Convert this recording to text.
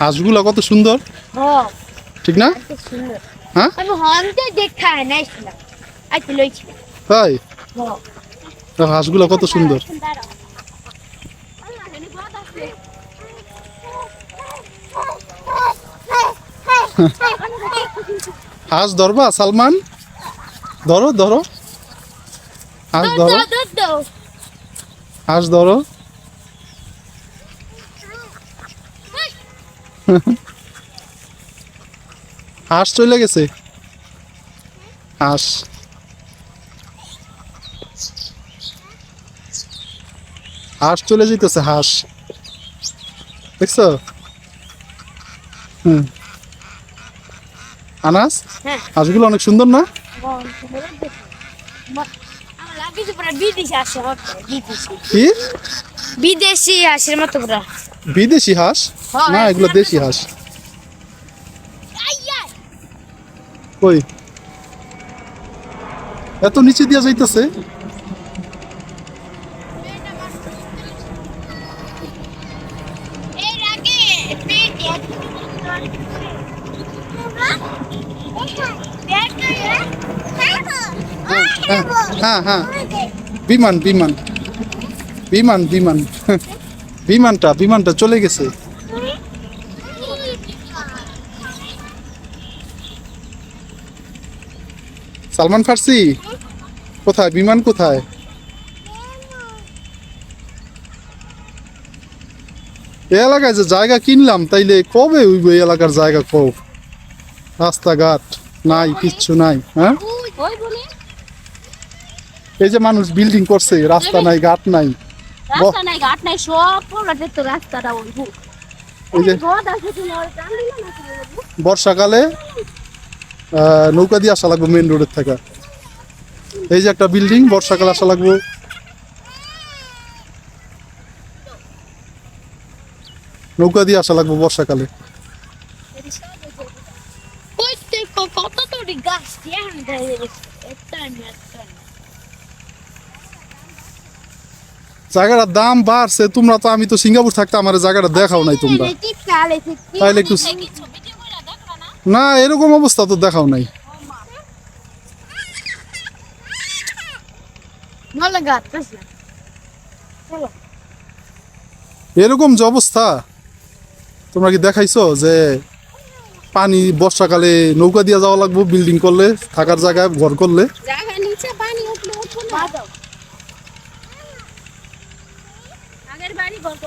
হাঁসগুলো কত সুন্দর? হ্যাঁ। ঠিক না? হ্যাঁ? তাই হ্যাঁ। হাঁসগুলো কত সুন্দর? হাঁস ধরবা সালমান? ধরো ধরো। হাঁস ধরো হাঁস ধরো। হাঁস চলে গেছে? হাঁস। হাঁস চলে যেতেছে হাঁস। দেখছ? হুম। আনাস? হ্যাঁ। হাঁসগুলো অনেক সুন্দর না? কি? বিদেশি আসের মতো পুরা। বিদেশি হাঁস? হ্যাঁ, না এগুলো দেশি হাঁস। কই? এত নিচে দিয়া যাইতেছে? হ্যাঁ হ্যাঁ। বিমান বিমান। বিমান বিমান। বিমানটা বিমানটা চলে গেছে। সালমান ফার্সি কোথায়? বিমান কোথায়? এই এলাকায় যে জায়গা কিনলাম তাইলে কবে হইব এই এলাকার জায়গা কব রাস্তাঘাট নাই কিচ্ছু নাই হ্যাঁ? এই যে মানুষ বিল্ডিং করছে রাস্তা নাই ঘাট নাই। রাস্তা নাই ঘাট নাই সব তো রাস্তাটা ওই? বর্ষাকালে নৌকা দিয়ে আসা লাগবে মেন রোডের থেকে। এই যে একটা বিল্ডিং বর্ষাকালে আসা লাগবে। নৌকা দিয়ে আসা লাগবে বর্ষাকালে। কত গাছ দিয়ে দেয় একটা না একটা না। জায়গাটার দাম বাড়ছে, তোমরা তো, আমি তো সিঙ্গাপুর থাকতে আমার জায়গাটা দেখাও নাই তোমরা। তাইলে একটু না, এরকম অবস্থা তো দেখাও নাই। এরকম যে অবস্থা, তোমরা কি দেখাইছো যে পানি বর্ষাকালে নৌকা দিয়ে যাওয়া লাগবো বিল্ডিং করলে, থাকার জায়গায় ঘর করলে? জায়গা নিচে পানি আগের বাড়ি গল্প